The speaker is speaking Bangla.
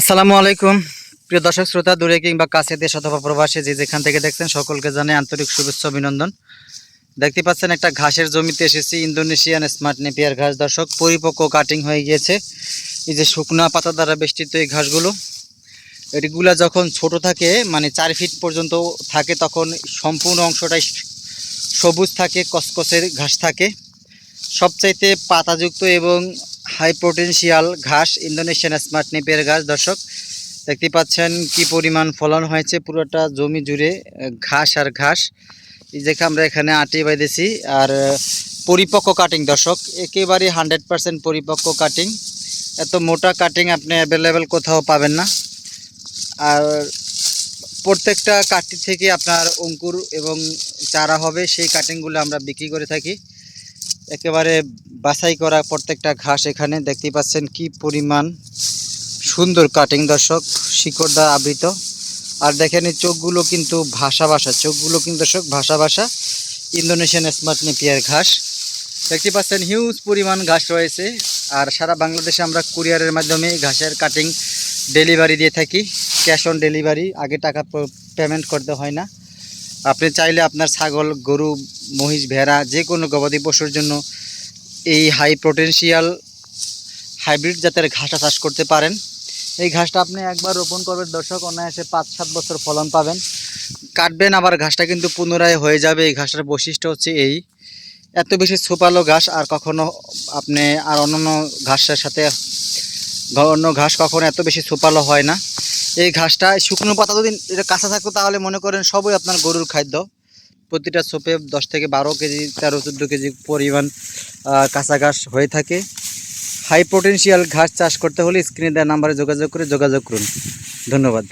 আসসালামু আলাইকুম। প্রিয় দর্শক, শ্রোতা, দূরে কিংবা কাছে দেশ অথবা প্রবাসে যে যেখান থেকে দেখছেন, সকলকে জানাই আন্তরিক শুভেচ্ছা, অভিনন্দন। দেখতে পাচ্ছেন, একটা ঘাসের জমিতে এসেছি, ইন্দোনেশিয়ান স্মার্ট নেপিয়ার ঘাস। দর্শক, পরিপক্ক কাটিং হয়ে গিয়েছে। এই যে শুকনা পাতা দ্বারা বেষ্টিত এই ঘাসগুলো, এগুলা যখন ছোট থাকে মানে চার ফিট পর্যন্ত থাকে, তখন সম্পূর্ণ অংশটাই সবুজ থাকে কসকসের ঘাস থাকে। সবচাইতে পাতাযুক্ত এবং হাই পোটেনশিয়াল ঘাস, ইন্দোনেশিয়ান স্মার্ট নেপের ঘাস। দর্শক দেখতে পাচ্ছেন কি পরিমাণ ফলন হয়েছে পুরোটা জমি জুড়ে, ঘাস আর ঘাস। এই যে আমরা এখানে আটি বাইতেছি আর পরিপক্ক কাটিং দর্শক, একেবারে হান্ড্রেড পার্সেন্ট পরিপক্ক কাটিং এত মোটা কাটিং আপনি অ্যাভেলেবেল কোথাও পাবেন না। আর, প্রত্যেকটা কাঠি থেকে আপনার অঙ্কুর এবং চারা হবে, সেই কাটিংগুলো আমরা বিক্রি করে থাকি। একেবারে বাছাই করা প্রত্যেকটা ঘাস এখানে দেখতে পাচ্ছেন কি পরিমাণ সুন্দর কাটিং দর্শক শিকড় দ্বারা আবৃত। আর দেখেন এই চোখগুলো কিন্তু ভাষা ভাষা, চোখগুলো কিন্তু দর্শক ভাষা ভাষা, ইন্দোনেশিয়ান স্মার্ট নেপিয়ার ঘাস। দেখতে পাচ্ছেন হিউজ পরিমাণ ঘাস রয়েছে, আর সারা বাংলাদেশে আমরা কুরিয়ারের মাধ্যমে ঘাসের কাটিং ডেলিভারি দিয়ে থাকি ক্যাশ অন ডেলিভারি আগে টাকা পেমেন্ট করতে হয় না। আপনি চাইলে আপনার ছাগল, গরু, মহিষ, ভেড়া, যে কোনো গবাদি পশুর জন্য এই হাই পোটেনশিয়াল হাইব্রিড জাতের ঘাসটা চাষ করতে পারেন। এই ঘাসটা আপনি একবার রোপণ করবেন দর্শক, অনায়াসে পাঁচ সাত বছর ফলন পাবেন। কাটবেন, আবার ঘাসটা কিন্তু পুনরায় হয়ে যাবে। এই ঘাসটার বৈশিষ্ট্য হচ্ছে এই, এত বেশি ছোপালো ঘাস আর কখনো আপনি আর অন্যান্য ঘাসের সাথে অন্য ঘাস কখনো এত বেশি ছোপালো হয় না। এই ঘাসটা শুকনো পাতা যদি এটা কাঁচা থাকতো তাহলে মনে করেন সবই আপনার গরুর খাদ্য। প্রতিটা সোপে দশ থেকে বারো কেজি, তেরো, চোদ্দ কেজি পরিমাণ কাঁচা ঘাস হয়ে থাকে। হাই পোটেনশিয়াল ঘাস চাষ করতে হলে স্ক্রিনে দেওয়া নাম্বারে যোগাযোগ করে যোগাযোগ করুন। ধন্যবাদ।